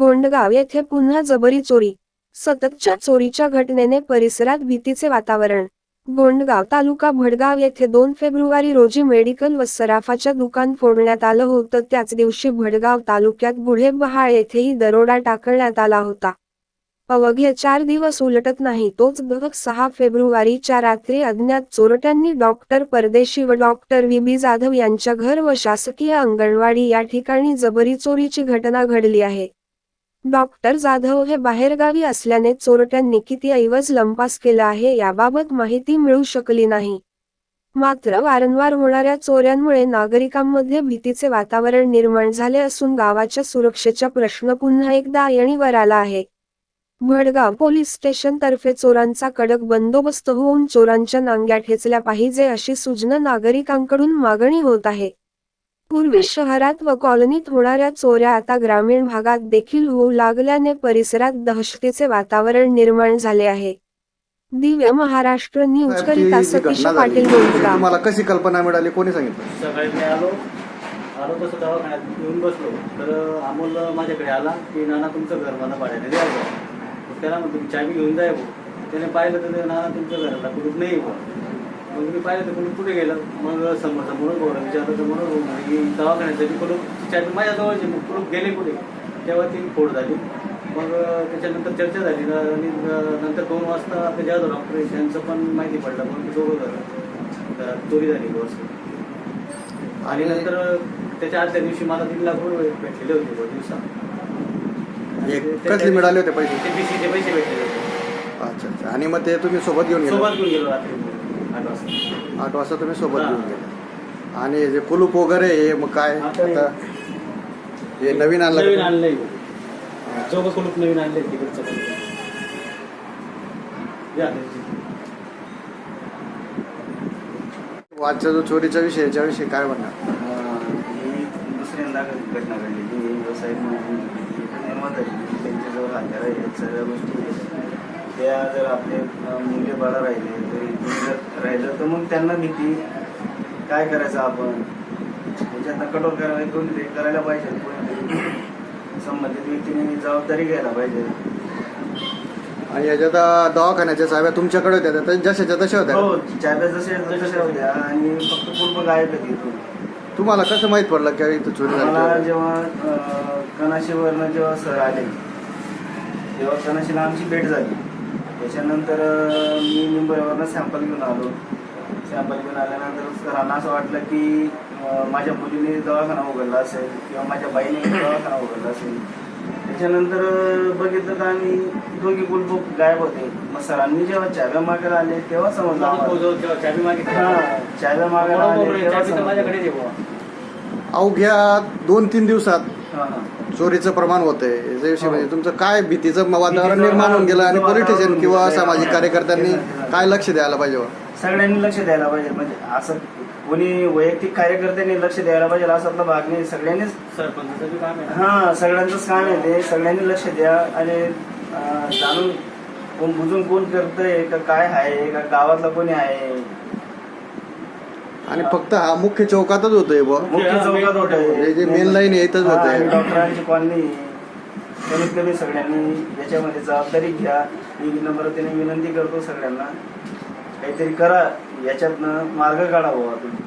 गोंडगाव येथे पुन्हा जबरी चोरी सततच्या चोरीच्या घटनेने परिसरात भीतीचे वातावरण. गोंडगाव तालुका भडगाव येथे दोन फेब्रुवारी रोजी मेडिकल व सराफाच्या दुकान फोडण्यात आलं होतं. त्याच दिवशी भडगाव तालुक्यात बुढे बहाळ येथेही दरोडा टाकण्यात आला होता. अवघे चार दिवस उलटत नाही तोच दहक सहा फेब्रुवारीच्या रात्री अज्ञात चोरट्यांनी डॉक्टर परदेशी व डॉक्टर व्ही. बी. जाधव यांच्या घर व शासकीय अंगणवाडी या ठिकाणी जबरी चोरीची घटना घडली आहे. डॉक्टर जाधव हे बाहेरगावी असल्याने चोरट्यांनी किती ऐवज लंपास केला आहे याबाबत माहिती मिळू शकली नाही. मात्र वारंवार होणाऱ्या चोऱ्यांमुळे नागरिकांमध्ये भीतीचे वातावरण निर्माण झाले असून गावाच्या सुरक्षेचा प्रश्न पुन्हा एकदा येणीवर आला आहे. भडगाव पोलीस स्टेशन तर्फे चोरांचा कडक बंदोबस्त होऊन चोरांच्या नांग्या ठेचल्या पाहिजे अशी सूचना नागरिकांकडून मागणी होत आहे. पूर्वी शहरात व कॉलनीत होणाऱ्या चोऱ्या आता ग्रामीण भागात देखील होऊ लागल्याने परिसरात दहशतीचे वातावरण निर्माण झाले आहे. दिव्य महाराष्ट्र न्यूज करिता सतीश पाटील तुम्हाला कशी कल्पना मिळाली कोणी सांगितलं? सकाळी मी आलो. आलो तसं दवाखान्यात येऊन बसलो. तर अमोल माझ्याकडे आला की नाना तुमचं घर मला भाड्याने द्यायचं त्याला म्हणतो मी चाबी घेऊन जाय भाऊ. त्याने पाहिलं तर ते, नाना तुमच्या घराला कुठून नाही मग मी पाहिलं तर कुठून कुठे गेलं. मग समोरचा म्हणून भाऊ विचारलं तर म्हणून भाऊ म्हणे की दवाखान्यासाठी कुठून चाबी माझ्याजवळची मग कुठून गेले कुठे तेव्हा ती फोड झाली. मग त्याच्यानंतर चर्चा झाली आणि नंतर दोन वाजता ते जाधव डॉक्टर त्यांचं पण माहिती पडलं. म्हणून ते दोघं घरात चोरी झाली बस आणि नंतर त्याच्या आदल्या दिवशी मला तीन लाख रुपये भेटलेले होते एक कसले मिळाले होते पैसे? ते बीसीचे पैसे भेटलेले होते. अच्छा अच्छा. आणि मग ते तुम्ही सोबत घेऊन गेले? सोबत घेऊन गेलो रात्री. आठ वाजता आठ वाजता तुम्ही सोबत हा. घेऊन गेले आणि जे कुलूप वगैरे हे मग काय आता हे- हे नवीन आणलं नवीन का? आणलंय चौघ कुलूप नवीन आणले तिकडचं जो चोरीचा विषय याच्याविषयी काय म्हणणार ही दुसऱ्यांदा घटना घडलेली व्यवसाय त्यांच्याजवळ हत्यार आहेत सगळ्या गोष्टी. त्या जर आपले मुले बाळा राहिले तरी जर राहिलं तर मग त्यांना भीती. काय करायचं आपण? त्याच्यातनं कठोर करायला कोणीतरी करायला पाहिजे कोणीतरी संबंधित व्यक्तीने जबाबदारी घ्यायला पाहिजे. आणि याच्यात दवाखान्याच्या चाव्या तुमच्याकडे होत्या त्या जशाच्या तशा होत्या. हो चाब्या जसे तशा होत्या. आणि फक्त पूर्ण गायब होती. तुम्हाला कसं माहीत पडलं की इथं चोरी मला जेव्हा अं, कनाशीवरनं जेव्हा सर आले तेव्हा कनाशीला आमची भेट झाली. त्याच्यानंतर मी मुंबईवरनं सॅम्पल घेऊन आलो. सॅम्पल घेऊन आल्यानंतर सरांना असं वाटलं की माझ्या मुलीने दवाखाना उघडला असेल किंवा माझ्या बाईने दवाखाना उघडला असेल. त्याच्यानंतर बघितलं तर आम्ही दोघी कुलपूप गायब होते. मग सरांनी जेव्हा चाव्या मागायला आले तेव्हा समजलं हा, चाव्या मागायला आले तेव्हा समजलं. अवघ्या दोन तीन दिवसात. चोरीचं प्रमाण होतंय याच्याविषयी हो. म्हणजे तुमचं काय भीतीचं वातावरण निर्माण होऊन गेलं आणि निर्माण किंवा. सामाजिक कार्यकर्त्यांनी हा. काय लक्ष द्यायला पाहिजे बा? सगळ्यांनी लक्ष द्यायला पाहिजे म्हणजे असं कोणी वैयक्तिक कार्यकर्त्यांनी लक्ष द्यायला पाहिजे असं आपला भाग नाही सगळ्यांनीच सरपंचाचं बी काम आहे हा सगळ्यांचंच काम आहे ते सगळ्यांनी लक्ष द्या आणि जाणून कोण बुजून कोण करतंय का काय आहे का गावातला कोणी आहे आणि फक्त हा मुख्य चौकातच होतोय बुवा. मुख्य चौकात होत हे जे मेन लाईन आहे इथंच होतंय. डॉक्टरांची कॉलनी कमीत कमी सगळ्यांनी याच्यामध्ये जबाबदारी घ्या. मी नम्रतेने विनंती करतो सगळ्यांना. काहीतरी करा. याच्यातनं मार्ग काढा बुवा तुम्ही.